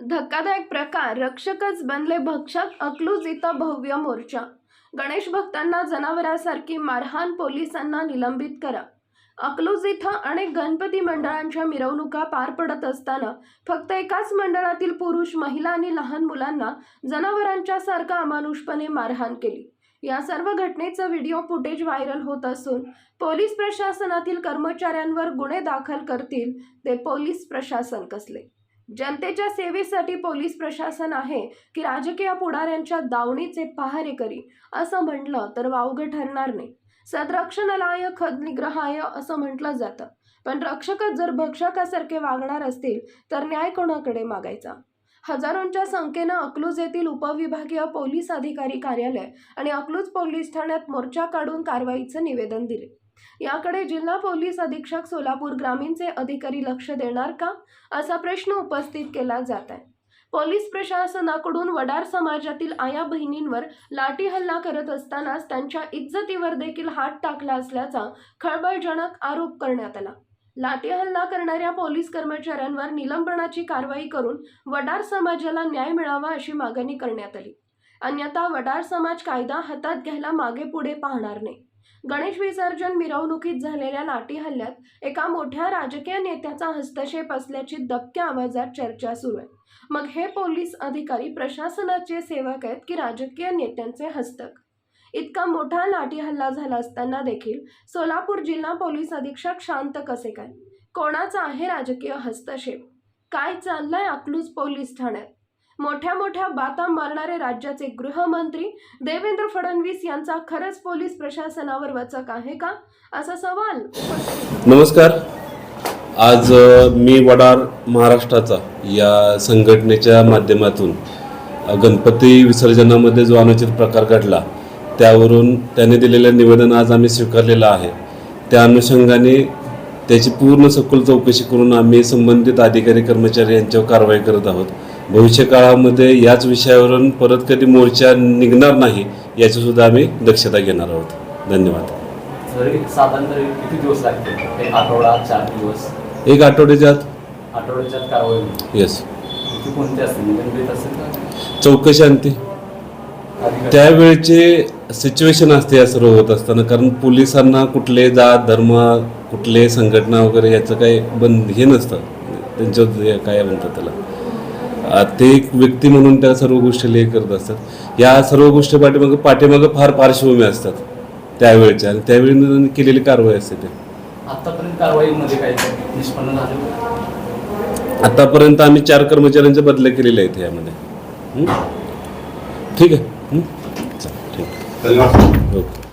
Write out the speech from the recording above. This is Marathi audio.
धक्कादायक प्रकार. रक्षकच बनले भक्षक अकलूज इथं भव्य मोर्चा. गणेश भक्तांना जनावरांसारखी मारहाण पोलिसांना निलंबित करा. अकलूज इथं अनेक गणपती मंडळांच्या मिरवणुका पार पडत असताना फक्त एकाच मंडळातील पुरुष महिला आणि लहान मुलांना जनावरांच्या सारखं अमानुषपणे मारहाण केली. या सर्व घटनेचं व्हिडिओ फुटेज व्हायरल होत असून पोलीस प्रशासनातील कर्मचाऱ्यांवर गुन्हे दाखल करतील ते पोलीस प्रशासन कसले? जनतेच्या सेवेसाठी पोलीस प्रशासन आहे की राजकीय पुढाऱ्यांच्या दावणीचे पहारेकरी असं म्हटलं तर वावगं ठरणार नाही. संरक्षणालाय खद निग्रहाय असं म्हटलं जातं. पण रक्षकच जर भक्षकासारखे वागणार असतील तर न्याय कोणाकडे मागायचा? हजारोंच्या संख्येनं अकलूज येथील उपविभागीय पोलीस अधिकारी कार्यालय आणि अकलूज पोलीस ठाण्यात मोर्चा काढून कारवाईचं निवेदन दिले. याकडे जिल्हा पोलीस अधीक्षक सोलापूर ग्रामीणचे अधिकारी लक्ष देणार का? असा प्रश्न उपस्थित केला जात आहे. पोलीस प्रशासनाकडून वडार समाजातील आया बहिणींवर लाठी हल्ला करत असतानाच त्यांच्या इज्जतीवर देखील हात टाकला असल्याचा खळबळजनक आरोप करण्यात आला. लाठी हल्ला करणाऱ्या पोलीस कर्मचाऱ्यांवर निलंबनाची कारवाई करून वडार समाजाला न्याय मिळावा अशी मागणी करण्यात आली. अन्यथा वडार समाज कायदा हातात घ्यायला मागे पुढे पाहणार नाही. गणेश विसर्जन मिरवणुकीत झालेल्या लाठी हल्ल्यात एका मोठ्या राजकीय नेत्याचा हस्तक्षेप असल्याची दबक्या आवाजात चर्चा सुरू आहे. मग हे पोलीस अधिकारी प्रशासनाचे सेवक आहेत की राजकीय नेत्यांचे हस्तक? इतका मोठा लाठी हल्ला झाला असताना देखील सोलापूर जिल्हा पोलीस अधीक्षक शांत कसे काय? कोणाचा आहे राजकीय हस्तक्षेप? काय चाललंय अकलूज पोलीस ठाण्यात? मोठ्या मोठ्या बाता मारणारे राज्याचे गृहमंत्री देवेंद्र फडणवीस यांचा खरंच पोलीस प्रशासनावर वचक आहे का? असा सवाल नमस्कार. आज मी वडार महाराष्ट्राचा या संघटनेच्या माध्यमातून गणपती विसर्जनामध्ये जो अनुचित प्रकार घडला त्यावरून त्याने दिलेलं निवेदन आज आम्ही स्वीकारलेलं आहे. त्या अनुषंगाने त्याची पूर्ण सखोल चौकशी करून आम्ही संबंधित अधिकारी कर्मचारी यांच्यावर कारवाई करत आहोत. भविष्य काळामध्ये याच विषयावरून परत कधी मोर्चा निघणार नाही याची सुद्धा आम्ही दक्षता घेणार आहोत. धन्यवाद. किती दिवस एक आठवडा चार दिवस? एक आठवड्याच्या आत. आठवड्याच्यात कारवाई होईल. येस ती कोणती असते निलंबित असेल का? चौकशी आणते. अधिकारी- त्यावेळचे सिच्युएशन असते या सर्व होत असताना कारण पोलिसांना कुठले जात धर्म कुठले संघटना वगैरे याचं काही बंद हे नसतं. त्यांच्या हे काय म्हणतात त्याला. ते एक व्यक्ती म्हणून त्या सर्व गोष्टी हे करत असतात. या सर्व गोष्टी पाठीमागं पाठीमागं फार पार्श्वभूमी असतात त्यावेळेच्या आणि त्यावेळी केलेली कारवाई असते ते. आतापर्यंत कारवाईमध्ये निष्पन्न झालं? आतापर्यंत आम्ही चार कर्मचाऱ्यांचे बदल्या केलेले आहेत यामध्ये? ठीक आहे? चला, ठीक आहे. ओके.